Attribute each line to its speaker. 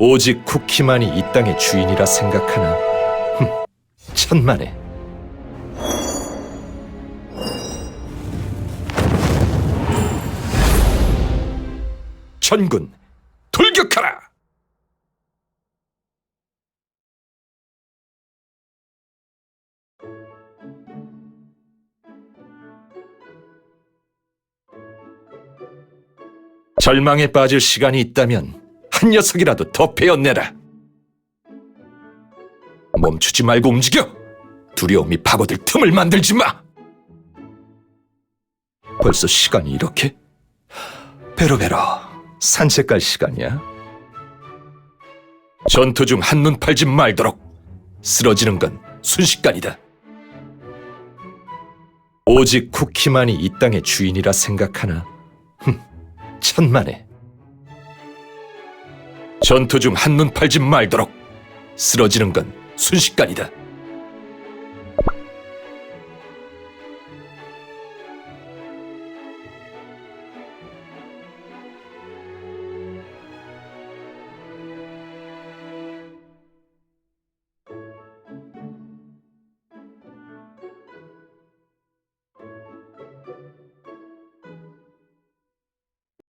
Speaker 1: 오직 쿠키만이 이 땅의 주인이라 생각하나? 흠, 천만에. 전군, 돌격하라! 절망에 빠질 시간이 있다면 한 녀석이라도 더 베어내라. 멈추지 말고 움직여. 두려움이 파고들 틈을 만들지 마. 벌써 시간이 이렇게? 베로베로, 산책 갈 시간이야. 전투 중 한눈 팔지 말도록 쓰러지는 건 순식간이다. 오직 쿠키만이 이 땅의 주인이라 생각하나? 흠, 천만에. 전투 중 한눈 팔지 말도록 쓰러지는 건 순식간이다.